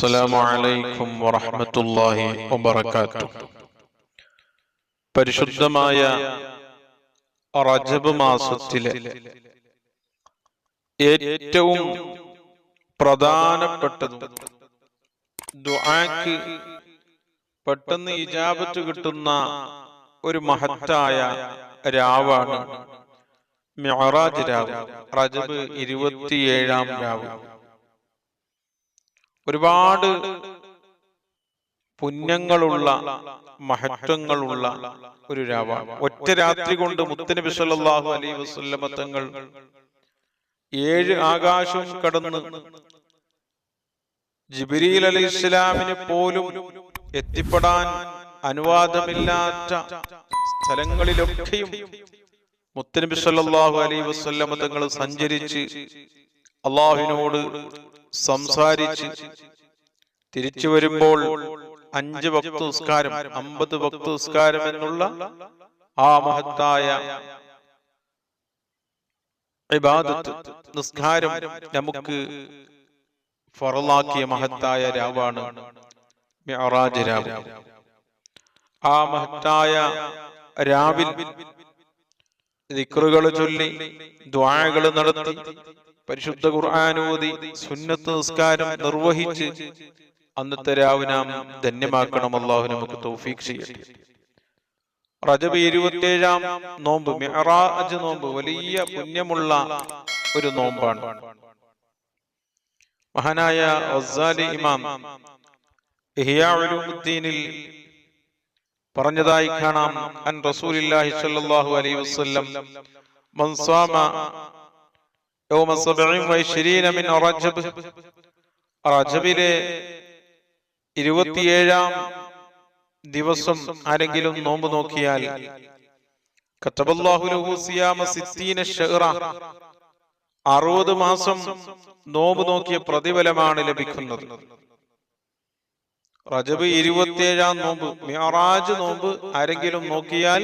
അസ്സലാമു അലൈക്കും വറഹ്മത്തുള്ളാഹി വബറകാതുഹു പരിശുദ്ധമായ റജബ് മാസത്തിലെ ഏറ്റവും പ്രധാനപ്പെട്ടതും ദുആക്ക് പെട്ടെന്ന് ഇജാബത്ത് കിട്ടുന്ന ഒരു മഹത്തായ രാവാണ് മിഅറാജ് രാവ്. റജബ് ഇരുപത്തിയേഴാം രാവ്. ഒരുപാട് പുണ്യങ്ങളുള്ള മഹത്വങ്ങളുള്ള ഒരു രാവാണ് ഒറ്റ രാത്രി കൊണ്ട് മുത്തനബി സല്ലല്ലാഹു അലൈ വസല്ലമ തങ്ങൾ ഏഴ് ആകാശം കടന്ന് ജിബിരിയിൽ അലി ഇസ്ലാമിന് പോലും എത്തിപ്പെടാൻ അനുവാദമില്ലാത്ത സ്ഥലങ്ങളിലൊക്കെയും മുത്തനബി സല്ലാഹു അലൈ വസല്ലമ തങ്ങൾ സഞ്ചരിച്ച് അള്ളാഹുവിനോട് സംസാരിച്ച് തിരിച്ചു വരുമ്പോൾ അഞ്ച് ഭക്തസ്കാരം അമ്പത് ഭക്തസ്കാരം എന്നുള്ള ആ മഹത്തായ ഇബാദത്ത് നിസ്കാരം നമുക്ക് ഫറലാക്കിയ മഹത്തായ രാവാണ് മിഅറാജ് രാവ്. ആ മഹത്തായ രാവിൽ ദിക്റുകൾ ചൊല്ലി ദ്വാഴകൾ നടത്തി പരിശുദ്ധ ഖുർആാനോദി സുന്നത്ത് നിസ്കാരം നിർവഹിച്ച് അന്നത്തെ രാവിനാം ധന്യമാക്കണം. അള്ളാഹു നമുക്ക് തൗഫീഖ് ചെയ്യട്ടെ. റജബ് ഇരുപത്തിയേഴാം നോമ്പ് മിഹറാജ് നോമ്പ് വലിയ പുണ്യമുള്ള ഒരു നോമ്പാണ്. മഹാനായ ഇമാം ഇഹയാഉലുമുദ്ദീനിൽ പറഞ്ഞതായി കാണാം. അൻ റസൂലില്ലാഹി സ്വല്ലല്ലാഹു അലൈഹി വസല്ലം മൻ സാമ യൗമ സബഈൻ വഇശ്രീന മിൻ റജബ്. റജബിലെ ഇരുപത്തിയേഴാം ദിവസം ആരെങ്കിലും നോമ്പ് നോക്കിയാൽ അറുപത് മാസം നോമ്പ് നോക്കിയ പ്രതിഫലമാണ് ലഭിക്കുന്നത്. റജബ് ഇരുപത്തിയേഴാം നോമ്പ്. മിയറാജ് നോമ്പ് ആരെങ്കിലും നോക്കിയാൽ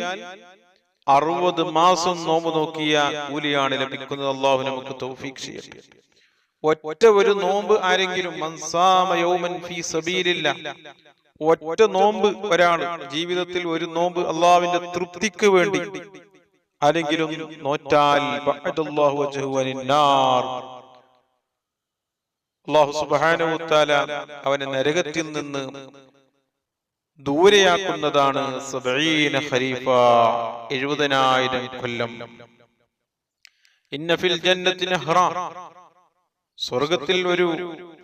അറുപത് മാസം നോമ്പ് നോക്കിയ കൂലിയാണ് ലഭിക്കുന്നത്. അള്ളാഹു നമുക്ക് തൗഫീഖ് ചെയ്യട്ടെ. ഒറ്റ ഒരു നോമ്പ് ആരെങ്കിലും ഫീ സബീലില്ല. ഒറ്റ നോമ്പ് ഒരാൾ ജീവിതത്തിൽ ഒരു നോമ്പ് അള്ളാഹുവിന്റെ തൃപ്തിക്ക് വേണ്ടി ആരെങ്കിലും നോറ്റാൽ അള്ളാഹു സുബ്ഹാനഹു തആല അവനെ നരകത്തിൽ നിന്ന് ദൂരെയാക്കുന്നതാണ് ഖരീഫ എഴുപതിനായിരം കൊല്ലം. ഇന്നഫിൽ ജന്നത്തി നഹ്റ സ്വർഗത്തിൽ ഒരു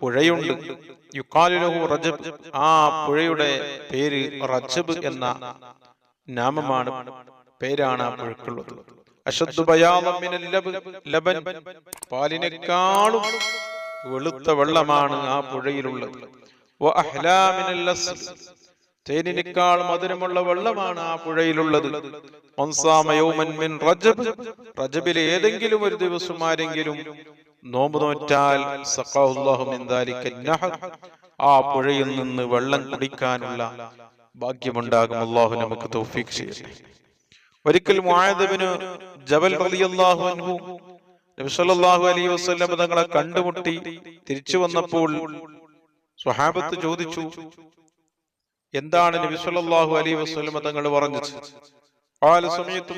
പുഴയുണ്ട്. യുക്കാലുലഹു റജബ്. ആ പുഴയുടെ പേര് റജബ് എന്ന നാമമാണ്. പേരാണ് ആ പുഴക്കുള്ളത് ലബൻ. പാലിനേക്കാളും വെളുത്ത വെള്ളമാണ് ആ പുഴയിലുള്ളത്. തേനിനേക്കാൾ മധുരമുള്ള വെള്ളമാണ് ആ പുഴയിലുള്ളത്. റജബ്. റജബിലെ ഏതെങ്കിലും ഒരു ദിവസം ആരെങ്കിലും നോമ്പ് നോറ്റാൽ ആ പുഴയിൽ നിന്ന് വെള്ളം കുടിക്കാനുള്ള ഭാഗ്യമുണ്ടാകും. അള്ളാഹു നമുക്ക് തൗഫീഖ് ചെയ്യട്ടെ. ഒരിക്കൽ മുആദബിന് ജബൽ റളിയല്ലാഹു അൻഹു അലൈഹി വസല്ലം തങ്ങളെ കണ്ടുമുട്ടി തിരിച്ചു വന്നപ്പോൾ സ്വഹാബത്ത് ചോദിച്ചു എന്താണ് നബി സല്ലല്ലാഹു അലൈഹി വസല്ലം തങ്ങൾ പറഞ്ഞത്? ഖാല സമയത്തു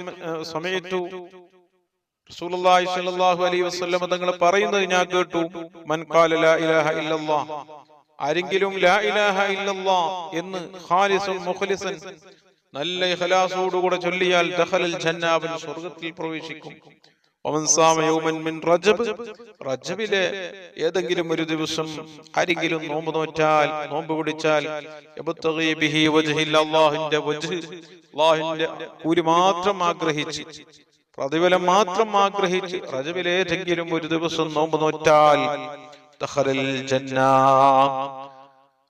സമയത്തു റസൂലുള്ളാഹി സ്വല്ലല്ലാഹു അലൈഹി വസല്ലം തങ്ങൾ പറയുന്നത് ഞാൻ കേട്ടു. മൻ ഖാല ലാ ഇലാഹ ഇല്ലല്ലാഹ് ആരെങ്കിലും ലാ ഇലാഹ ഇല്ലല്ലാഹ് എന്ന് ഖാലിസുൻ മുഖ്ലിസൻ നല്ല ഇഖ്ലാസോടുകൂടെ ചൊല്ലിയാൽ ദഖലൽ ജന്ന സ്വർഗത്തിൽ പ്രവേശിക്കും. റജബിലെ ഏതെങ്കിലും ഒരു ദിവസം ആരെങ്കിലും നോമ്പ് നോറ്റാൽ നോമ്പ് പിടിച്ചാൽ കൂലി മാത്രം ആഗ്രഹിച്ച് പ്രതിഫലം മാത്രം ആഗ്രഹിച്ച് റജബിലെ ഏതെങ്കിലും ഒരു ദിവസം നോമ്പ് നോറ്റാൽ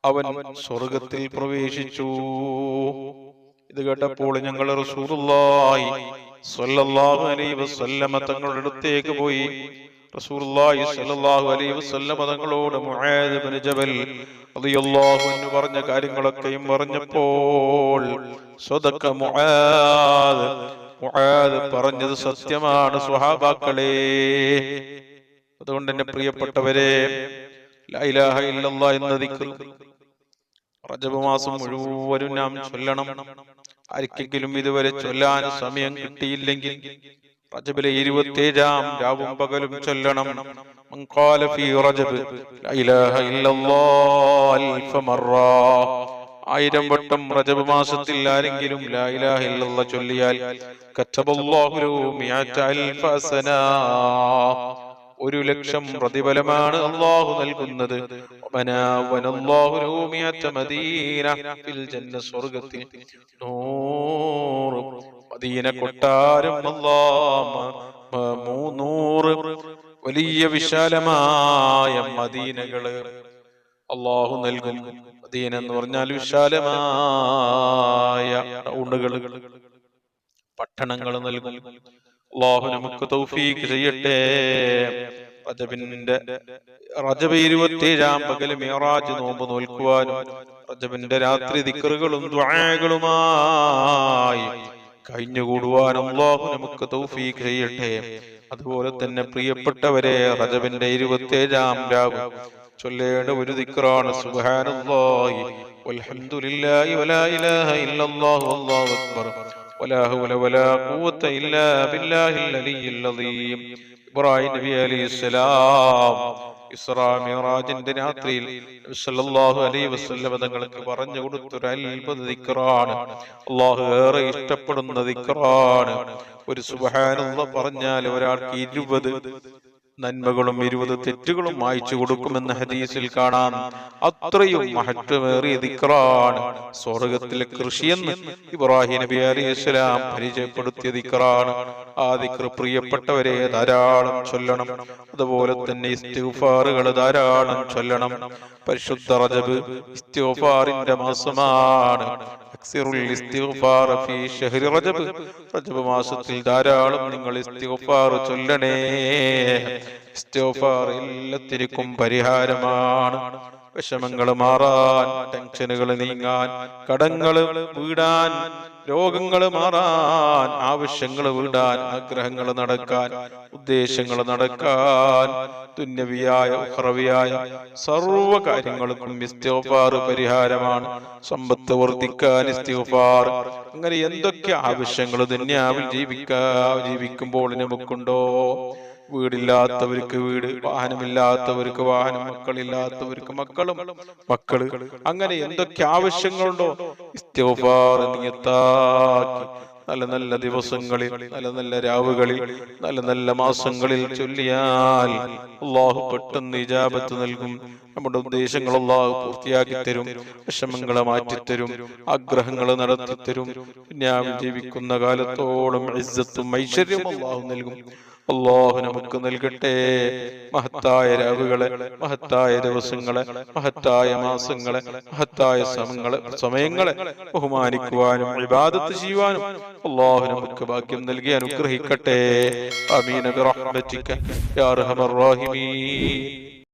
അവൻ സ്വർഗത്തിൽ പ്രവേശിച്ചു. ഇത് കേട്ടപ്പോൾ ഞങ്ങൾ റസൂലുള്ളാഹി സ്വല്ലല്ലാഹു അലൈഹി വസല്ലമ തങ്ങളുടെ അടുത്തേക്ക് പോയി. റസൂലുള്ളാഹി സ്വല്ലല്ലാഹു അലൈഹി വസല്ലമ തങ്ങളോട് മുആദ് ഇബ്നു ജബൽ റളിയല്ലാഹു അൻഹു പറഞ്ഞ കാര്യങ്ങളൊക്കെയും പറഞ്ഞപ്പോൾ മുആദ് മുആദ് പറഞ്ഞത് സത്യമാണ് സ്വഹാബാക്കളെ. അതുകൊണ്ട് എന്റെ പ്രിയപ്പെട്ടവരെ ലാ ഇലാഹ ഇല്ലല്ലാ എന്ന ദിക്ർ റജബ് മാസം മുഴുവനും നാം ചൊല്ലണം. ആർക്കെങ്കിലും ഇതുവരെ ചൊല്ലാൻ സമയം കിട്ടിയില്ലെങ്കിൽ റജബിലെ ഇരുപത്തിയേഴാം രാവും പകലും ചൊല്ലണം. ആയിരം വട്ടം റജബ് മാസത്തിൽ ആരെങ്കിലും ചൊല്ലിയാൽ ഒരു ലക്ഷം പ്രതിഫലമാണ് അള്ളാഹു നൽകുന്നത്. സ്വർഗത്തിൽ നൂറ്. മദീന കൊട്ടാരം മൂന്നൂറ്. വലിയ വിശാലമായ മദീനകൾ അള്ളാഹു നൽകും. മദീന എന്ന് പറഞ്ഞാൽ വിശാലമായ ടൗണുകൾ പട്ടണങ്ങൾ നൽകും. അള്ളാഹു നമുക്ക് തൗഫീഖ് ചെയ്യട്ടെ. റജബിന്റെ റജബ് ഇരുപത്തിയേഴാം പകൽ മേറാജ് നോമ്പ് നോൽക്കുവാനും റജബിന്റെ രാത്രി ദിക്കറുകളും ദ്വാകളുമായി കഴിഞ്ഞുകൂടുവാനും അള്ളാഹു നമുക്ക് തൗഫീഖ് ചെയ്യട്ടെ. അതുപോലെ തന്നെ പ്രിയപ്പെട്ടവരെ റജബിന്റെ ഇരുപത്തിയേഴാം രാവും ചൊല്ലേണ്ട ഒരു ദിക്റാണ് സുബ്ഹാനല്ലാഹി വൽഹംദുലില്ലാഹി വലാ ഇലാഹ ഇല്ലല്ലാഹു അല്ലാഹു അക്ബർ. ഹൗല വലാ ഖുവത ഇല്ലാ ബില്ലാഹിൽ അലിയിൽ അദീം ഇബ്രാഹിം നബി അലൈഹിസ്സലാം ഇസ്രാ മിറാജിന്റെ രാത്രിയിൽ സല്ലല്ലാഹു അലൈഹി വസല്ലം തങ്ങൾക്ക് പറഞ്ഞു കൊടുത്തൊരു അത്ഭുത ദിക്റാണ്. അള്ളാഹു ഏറെ ഇഷ്ടപ്പെടുന്ന ദിക്റാണ്. ഒരു സുബഹാനുള്ള പറഞ്ഞാൽ ഒരാൾക്ക് ഇരുപത് നന്മകളും ഇരുപത് തെറ്റുകളും വായിച്ചു കൊടുക്കുമെന്ന ഹദീസിൽ കാണാം. അത്രയും മഹത്വമേറിയ ദിക്റാണ്. സ്വർഗത്തിലെ കൃഷിയെന്ന് ഇബ്രാഹിം നബി അലി ഇസ്ലാം പരിചയപ്പെടുത്തിയ ദിക്റാണ്. ആ ദിക്ർ പ്രിയപ്പെട്ടവരെ ധാരാളം ചൊല്ലണം. അതുപോലെ തന്നെ ഇസ്തിഗ്ഫാറുകൾ ധാരാളം ചൊല്ലണം. പരിശുദ്ധ റജബ് ഇസ്തിഗ്ഫാറിന്റെ മാസമാണ്. റജബ്. മാസത്തിൽ ധാരാളം നിങ്ങൾ ചൊല്ലണേ. എല്ലാത്തിനും പരിഹാരമാണ്. വിഷമങ്ങൾ മാറാൻ ടെൻഷനുകൾ നീങ്ങാൻ കടങ്ങൾ വീടാൻ രോഗങ്ങൾ മാറാൻ ആവശ്യങ്ങൾ വീടാൻ ആഗ്രഹങ്ങൾ നടക്കാൻ ഉദ്ദേശങ്ങൾ നടക്കാൻ തുന്നവിയായ ഉഹ്റവിയായ സർവ കാര്യങ്ങൾക്കും ഇസ്തിഗ്ഫാർ പരിഹാരമാണ്. സമ്പത്ത് വർദ്ധിക്കാൻ ഇസ്തിഫാർ അങ്ങനെ എന്തൊക്കെ ആവശ്യങ്ങൾ ദുന്യാവിൽ ജീവിക്കാ ജീവിക്കുമ്പോൾ നമുക്കുണ്ടോ? വീടില്ലാത്തവർക്ക് വീട് വാഹനമില്ലാത്തവർക്ക് വാഹനം മക്കളില്ലാത്തവർക്ക് മക്കളും മക്കൾ. അങ്ങനെ എന്തൊക്കെ ആവശ്യങ്ങളുണ്ടോ? നല്ല നല്ല ദിവസങ്ങളിൽ നല്ല നല്ല രാവുകളിൽ നല്ല നല്ല മാസങ്ങളിൽ ചൊല്ലിയാൽ അള്ളാഹു പെട്ടെന്ന് ഇജാബത്ത് നൽകും. നമ്മുടെ ഉദ്ദേശങ്ങൾ അള്ളാഹു പൂർത്തിയാക്കി തരും വിഷമങ്ങളെ മാറ്റിത്തരും ആഗ്രഹങ്ങൾ നടത്തിത്തരും. ഞാൻ ജീവിക്കുന്ന കാലത്തോളം ഐശ്വര്യവും അള്ളാഹു നൽകും. അള്ളാഹു നമുക്ക് നൽകട്ടെ. മഹത്തായ രാവുകളെ മഹത്തായ ദിവസങ്ങളെ മഹത്തായ മാസങ്ങളെ മഹത്തായ സമങ്ങളെ സമയങ്ങളെ ബഹുമാനിക്കുവാനും വിവാദത്ത് ചെയ്യുവാനും അള്ളാഹു നമുക്ക് ഭാഗ്യം നൽകി അനുഗ്രഹിക്കട്ടെ. അമീന ബിറഹ്മതിക യാ അർഹമർ